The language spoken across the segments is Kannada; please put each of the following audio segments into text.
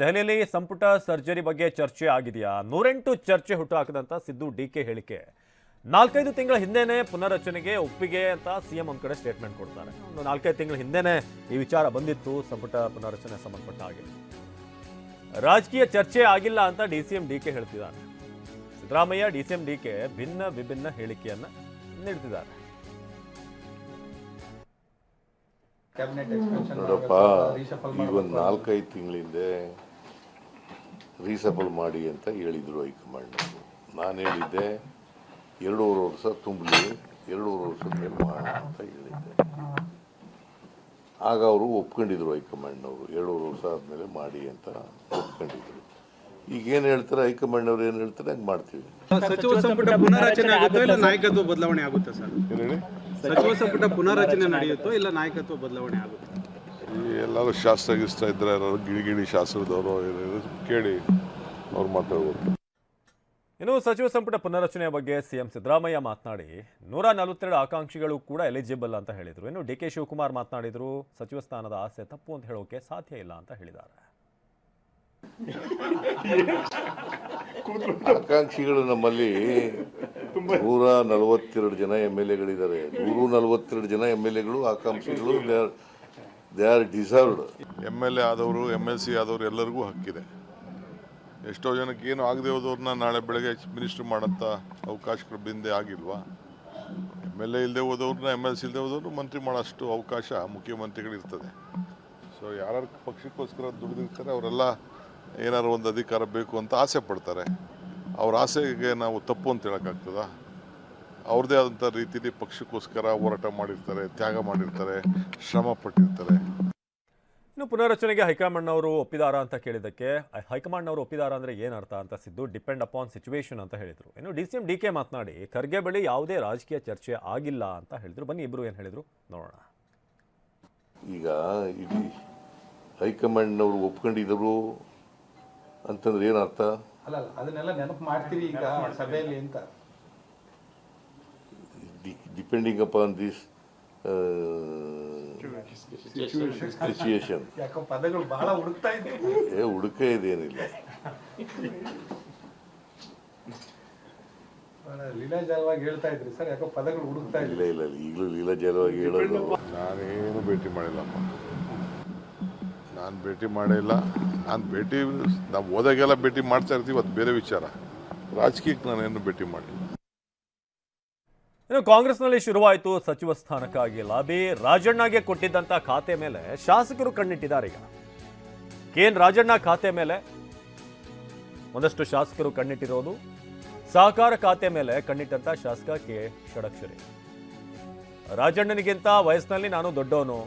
ದೆಹಲಿಯಲ್ಲಿ ಸಂಪುಟ ಸರ್ಜರಿ ಬಗ್ಗೆ ಚರ್ಚೆ ಆಗಿದೆಯಾ? ನೂರೆಂಟು ಚರ್ಚೆ ಹುಟ್ಟುಹಾಕದಂತ ಸಿದ್ದು ಡಿ ಕೆ ಹೇಳಿಕೆ. ನಾಲ್ಕೈದು ತಿಂಗಳ ಹಿಂದೆನೆ ಪುನರ್ರಚನೆಗೆ ಒಪ್ಪಿಗೆ ಅಂತ ಸಿಎಂ ಒಂದ್ ಕಡೆ ಸ್ಟೇಟ್ಮೆಂಟ್ ಕೊಡ್ತಾರೆ. ಒಂದು ನಾಲ್ಕೈದು ತಿಂಗಳ ಹಿಂದೆನೆ ಈ ವಿಚಾರ ಬಂದಿತ್ತು ಸಂಪುಟ ಪುನರ್ರಚನೆ ಸಂಬಂಧಪಟ್ಟ ಹಾಗೆ. ರಾಜಕೀಯ ಚರ್ಚೆ ಆಗಿಲ್ಲ ಅಂತ D C M D K ಹೇಳ್ತಿದ್ದಾರೆ. Siddaramaiah D C M D K ಭಿನ್ನ ವಿಭಿನ್ನ ಹೇಳಿಕೆಯನ್ನ ನೀಡುತ್ತಿದ್ದಾರೆ ನೋಡಪ್ಪ ಈಗ ಒಂದು ನಾಲ್ಕೈದು ತಿಂಗಳಿಂದೆ ರೀಸಫಲ್ ಮಾಡಿ ಅಂತ ಹೇಳಿದರು ಹೈಕಮಾಂಡ್ ನಾನು ಹೇಳಿದ್ದೆ ಎರಡೂವರೆ ವರ್ಷ ತುಂಬಲಿ ಎರಡೂವರೆ ವರ್ಷ ಮೇಲೆ ಮಾಡೋಣ ಅಂತ ಹೇಳಿದ್ದೆ. ಆಗ ಅವರು ಒಪ್ಕೊಂಡಿದ್ರು ಹೈಕಮಾಂಡ್ನವರು ಎರಡೂವರೆ ವರ್ಷ ಆದಮೇಲೆ ಮಾಡಿ ಅಂತ ಒಪ್ಕೊಂಡಿದ್ರು. ಈಗ ಏನು ಹೇಳ್ತಾರೆ ಹೈಕಮಾಂಡ್ನವ್ರು ಏನು ಹೇಳ್ತಾರೆ ಹಂಗೆ ಮಾಡ್ತೀವಿ. ಸಚಿವ ಸಂಪುಟ ಪುನರಚನೆ ಆಗುತ್ತೋ ಇಲ್ಲ ನಾಯಕತ್ವ ಬದಲಾವಣೆ ಆಗುತ್ತೆ ಸರ್? ಸಚಿವ ಸಂಪುಟ ಪುನರಚನೆ ನಡೆಯುತ್ತೋ ಇಲ್ಲ ನಾಯಕತ್ವ ಬದಲಾವಣೆ ಆಗುತ್ತೆ? ಈ ಎಲ್ಲರೂ ಶಾಸ್ತ್ರ ಗಿಸ್ತ್ರ ಇದ್ರೆ ಯಾರು ಗಿಳಿ ಗಿಳಿ ಶಾಸ್ತ್ರದವರು ಏನಾದ್ರು ಕೇಳಿ ಅವ್ರು ಮಾತಾಡ್ಬೋದು. ಇನ್ನು ಸಚಿವ ಸಂಪುಟ ಪುನರಚನೆಯ ಬಗ್ಗೆ ಸಿಎಂ ಸಿದ್ದರಾಮಯ್ಯ ಮಾತನಾಡಿ ನೂರ ನಲವತ್ತೆರಡು ಆಕಾಂಕ್ಷಿಗಳು ಕೂಡ ಎಲಿಜಿಬಲ್ ಅಂತ ಹೇಳಿದರು. ಇನ್ನು ಡಿ ಕೆ ಶಿವಕುಮಾರ್ ಮಾತನಾಡಿದ್ರು ಸಚಿವ ಸ್ಥಾನದ ಆಸೆ ತಪ್ಪು ಅಂತ ಹೇಳೋಕೆ ಸಾಧ್ಯ ಇಲ್ಲ ಅಂತ ಹೇಳಿದ್ದಾರೆ. ಆಕಾಂಕ್ಷಿಗಳು ನಮ್ಮಲ್ಲಿ ನೂರ ನಲವತ್ತೆರಡು ಜನ ಎಂ ಎಲ್ ಎಗಳಿದ್ದಾರೆ. ನೂರ ನಲವತ್ತೆರಡು ಜನ ಎಂ ಎಲ್ ಎಗಳು ಆಕಾಂಕ್ಷಿಗಳು they are deserved M L A ಆದವರು ಎಂ ಎಲ್ ಸಿ ಆದವರು ಎಲ್ಲರಿಗೂ ಹಕ್ಕಿದೆ. ಎಷ್ಟೋ ಜನಕ್ಕೆ ಏನು ಆಗದೆ ಹೋದವ್ರನ್ನ ನಾಳೆ ಬೆಳಗ್ಗೆ ಮಿನಿಸ್ಟರ್ ಮಾಡೋಂಥ ಅವಕಾಶಗಳು ಬಿಂದೆ ಆಗಿಲ್ವಾ? ಎಂ ಎಲ್ ಎ ಇಲ್ಲದೆ ಹೋದವ್ರನ್ನ ಎಂ ಎಲ್ ಸಿ ಇಲ್ಲದೆ ಹೋದವ್ರು ಮಂತ್ರಿ ಮಾಡೋಷ್ಟು ಅವಕಾಶ ಮುಖ್ಯಮಂತ್ರಿಗಳಿರ್ತದೆ. ಸೊ ಯಾರ್ಯಾರು ಪಕ್ಷಕ್ಕೋಸ್ಕರ ದುಡಿದಿರ್ತಾರೆ, ಅವರೆಲ್ಲ ಏನಾದ್ರು ಒಂದು ಅಧಿಕಾರ ಬೇಕು ಅಂತ ಆಸೆ ಪಡ್ತಾರೆ. ಅವ್ರ ಆಸೆಗೆ ನಾವು ತಪ್ಪು ಅಂತ ಹೇಳೋಕ್ಕಾಗ್ತದಾ? ಅವ್ರದ್ದೇ ಆದಂಥ ರೀತಿಯಲ್ಲಿ ಪಕ್ಷಕ್ಕೋಸ್ಕರ ಹೋರಾಟ ಮಾಡಿರ್ತಾರೆ ತ್ಯಾಗ ಮಾಡಿರ್ತಾರೆ ಶ್ರಮ ಪಟ್ಟಿರ್ತಾರೆ. ಇನ್ನು ಪುನರಚನೆಗೆ ಹೈಕಮಾಂಡ್ ಅವರು ಒಪ್ಪಿದಾರ ಅಂತ ಕೇಳಿದ್ದಕ್ಕೆ ಹೈಕಮಾಂಡ್ ಅವರು ಒಪ್ಪಿದಾರ ಅಂದ್ರೆ ಏನ್ ಅರ್ಥ ಅಂತ ಸಿದ್ದು ಡಿಪೆಂಡ್ ಅಪಾನ್ ಸಿಚುವೇಶನ್ ಅಂತ ಹೇಳಿದ್ರು. ಇನ್ನು D C M D K ಮಾತನಾಡಿ ಖರ್ಗೆ ಬಳಿ ಯಾವುದೇ ರಾಜಕೀಯ ಚರ್ಚೆ ಆಗಿಲ್ಲ ಅಂತ ಹೇಳಿದ್ರು. ಬನ್ನಿ ಇಬ್ರು ಏನು ಹೇಳಿದರು? ನೋಡೋಣ. ಈಗ ಇಡೀ ಹೈಕಮಾಂಡ್ನವರು ಒಪ್ಕೊಂಡಿದ್ರು ಅಂತಂದ್ರೆ ಏನು ಅರ್ಥ? ಅಲ್ಲ ಅಲ್ಲ ಅದನ್ನೆಲ್ಲ ನೆನಪು ಮಾಡ್ತೀವಿ ಈಗ ಸಭೆಯಲ್ಲಿ ಅಂತ. ಡಿಪೆಂಡಿಂಗ್ ಅಪಾನ್ ದಿಸ್ ಸಿಚುಯೇಷನ್ ಯಾಕೋ ಪದಗಳು ಬಹಳ ಹುಡುಕ್ತಾ ಏ ಹುಡುಕ ಇದೇನಿಲ್ಲ ಬಹಳ ಲೀಲಾಜಾಲವಾಗಿ ಹೇಳ್ತಾ ಇದ್ರಿ ಸರ್ ಯಾಕೋ ಪದಗಳು ಹುಡುಕ್ತಾ ಇಲ್ಲ ಇಲ್ಲ ಇಲ್ಲ. ಈಗಲೂ ಲೀಲಾಜಾಲವಾಗಿ ಹೇಳೋದು ನಾನೇನು ಭೇಟಿ ಮಾಡಿಲ್ಲಮ್ಮ. ನಾನು ಭೇಟಿ ಮಾಡಿಲ್ಲ. ನಾನು ಭೇಟಿ ನಾವು ಹೋದಾಗೆಲ್ಲ ಭೇಟಿ ಮಾಡ್ತಾ ಇರ್ತೀವಿ ಅದು ಬೇರೆ ವಿಚಾರ. ರಾಜಕೀಯಕ್ಕೆ ನಾನೇನು ಭೇಟಿ ಮಾಡಿಲ್ಲ. ಇನ್ನು ಕಾಂಗ್ರೆಸ್ನಲ್ಲಿ ಶುರುವಾಯಿತು ಸಚಿವ ಸ್ಥಾನಕ್ಕಾಗಿ ಲಾಬಿ. ರಾಜಣ್ಣಗೆ ಕೊಟ್ಟಿದ್ದಂತ ಖಾತೆ ಮೇಲೆ ಶಾಸಕರು ಕಣ್ಣಿಟ್ಟಿದ್ದಾರೆ ಈಗ. ಕೆ ಎನ್ ರಾಜಣ್ಣ ಖಾತೆ ಮೇಲೆ ಒಂದಷ್ಟು ಶಾಸಕರು ಕಣ್ಣಿಟ್ಟಿರೋದು. ಸಹಕಾರ ಖಾತೆ ಮೇಲೆ ಕಣ್ಣಿಟ್ಟಂತ ಶಾಸಕ ಕೆ. ಷಡಕ್ಷರಿ. ರಾಜಣ್ಣನಿಗಿಂತ ವಯಸ್ಸಿನಲ್ಲಿ ನಾನು ದೊಡ್ಡವನು.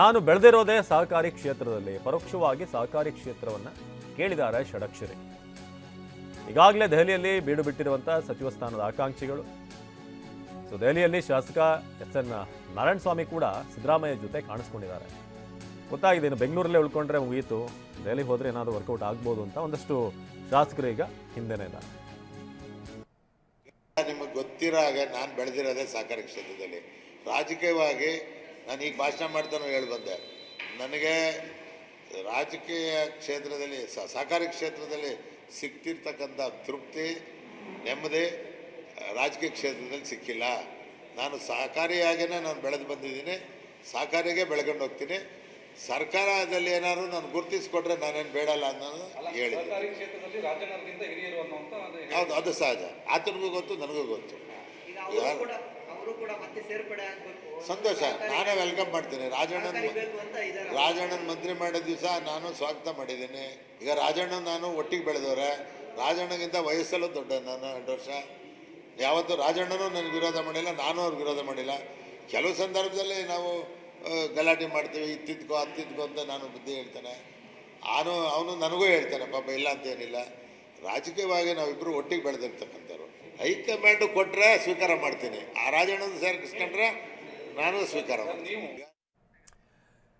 ನಾನು ಬೆಳೆದಿರೋದೇ ಸಹಕಾರಿ ಕ್ಷೇತ್ರದಲ್ಲಿ, ಪರೋಕ್ಷವಾಗಿ ಸಹಕಾರಿ ಕ್ಷೇತ್ರವನ್ನ ಕೇಳಿದ್ದಾರೆ ಷಡಕ್ಷರಿ. ಈಗಾಗಲೇ ದೆಹಲಿಯಲ್ಲಿ ಬೀಡು ಬಿಟ್ಟಿರುವಂತಹ ಸಚಿವ ಸ್ಥಾನದ ಆಕಾಂಕ್ಷಿಗಳು. ಸೊ ದೆಹಲಿಯಲ್ಲಿ ಶಾಸಕ ಎಸ್ ಎನ್ ನಾರಾಯಣ ಸ್ವಾಮಿ ಕೂಡ ಸಿದ್ದರಾಮಯ್ಯ ಜೊತೆ ಕಾಣಿಸ್ಕೊಂಡಿದ್ದಾರೆ. ಗೊತ್ತಾಗಿದೆ, ಇನ್ನು ಬೆಂಗಳೂರಲ್ಲೇ ಉಳ್ಕೊಂಡ್ರೆ ಮುಗಿಯಿತು ದೆಹಲಿಗೆ ಹೋದರೆ ಏನಾದರೂ ವರ್ಕೌಟ್ ಆಗ್ಬೋದು ಅಂತ ಒಂದಷ್ಟು ಶಾಸಕರು ಈಗ ಹಿಂದೆನೇ ಇದ್ದಾರೆ. ನಿಮಗೆ ಗೊತ್ತಿರೋ ಹಾಗೆ ನಾನು ಬೆಳೆದಿರೋದೇ ಸಹಕಾರಿ ಕ್ಷೇತ್ರದಲ್ಲಿ. ರಾಜಕೀಯವಾಗಿ ನಾನು ಈಗ ಭಾಷಣ ಮಾಡ್ತಾನೋ ಹೇಳಿ ಬಂದೆ ನನಗೆ ರಾಜಕೀಯ ಕ್ಷೇತ್ರದಲ್ಲಿ ಸಹಕಾರಿ ಕ್ಷೇತ್ರದಲ್ಲಿ ಸಿಗ್ತಿರ್ತಕ್ಕಂಥ ತೃಪ್ತಿ, ನೆಮ್ಮದಿ ರಾಜಕೀಯ ಕ್ಷೇತ್ರದಲ್ಲಿ ಸಿಕ್ಕಿಲ್ಲ. ನಾನು ಸಹಕಾರಿಯಾಗೇ ನಾನು ಬೆಳೆದು ಬಂದಿದ್ದೀನಿ. ಸಹಕಾರಿಗೆ ಬೆಳ್ಕೊಂಡು ಹೋಗ್ತೀನಿ. ಸರ್ಕಾರದಲ್ಲಿ ಏನಾದ್ರು ನಾನು ಗುರುತಿಸ್ಕೊಟ್ರೆ ನಾನೇನು ಬೇಡಲ್ಲ ಅನ್ನೋದು ಹೇಳಿದ್ದೆ. ಹೌದು ಅದು ಸಹಜ. ಆತನಿಗೂ ಗೊತ್ತು ನನಗೂ ಗೊತ್ತು. ಯಾರು- ಅವರು ಕೂಡ ಮತ್ತೆ ಸೇರ್ಪಡೆ ಆಗ್ಬೇಕು. ಸಂತೋಷ. ನಾನೇ ವೆಲ್ಕಮ್ ಮಾಡ್ತೀನಿ. ರಾಜಣ್ಣನ ರಾಜಣ್ಣನ ಮಂತ್ರಿ ಮಾಡಿದ ದಿವಸ ನಾನು ಸ್ವಾಗತ ಮಾಡಿದ್ದೀನಿ. ಈಗ ರಾಜಣ್ಣ ನಾನು ಒಟ್ಟಿಗೆ ಬೆಳೆದವ್ರೆ. ರಾಜಣ್ಣಗಿಂತ ವಯಸ್ಸಲ್ಲೂ ದೊಡ್ಡ ನಾನು ಎರಡು ವರ್ಷ. ಯಾವತ್ತೂ ರಾಜಣ್ಣನೂ ನನಗೆ ವಿರೋಧ ಮಾಡಿಲ್ಲ, ನಾನು ಅವ್ರಿಗೆ ವಿರೋಧ ಮಾಡಿಲ್ಲ. ಕೆಲವು ಸಂದರ್ಭದಲ್ಲಿ ನಾವು ಗಲಾಟೆ ಮಾಡ್ತೀವಿ ಇತ್ತಿದ್ಕೋ ಅತ್ತಿದ್ಕೋ ಅಂತ ನಾನು ಬುದ್ಧಿ ಹೇಳ್ತಾನೆ. ಅವನು ಅವನು ನನಗೂ ಹೇಳ್ತಾನೆ, ಪಾಪ ಇಲ್ಲ ಅಂತೇನಿಲ್ಲ ರಾಜಕೀಯವಾಗಿ ನಾವಿಬ್ಬರು ಒಟ್ಟಿಗೆ ಬೆಳೆದಿರ್ತಕ್ಕಂಥವ್ರು. ಹೈಕಮಾಂಡ್ ಕೊಟ್ಟರೆ ಸ್ವೀಕಾರ ಮಾಡ್ತೀನಿ. ಆ ರಾಜಣ್ಣನ ಸೇರ್ಕಿಸ್ಕೊಂಡ್ರೆ ನಾನು ಸ್ವೀಕಾರ ಮಾಡ್ತೀನಿ.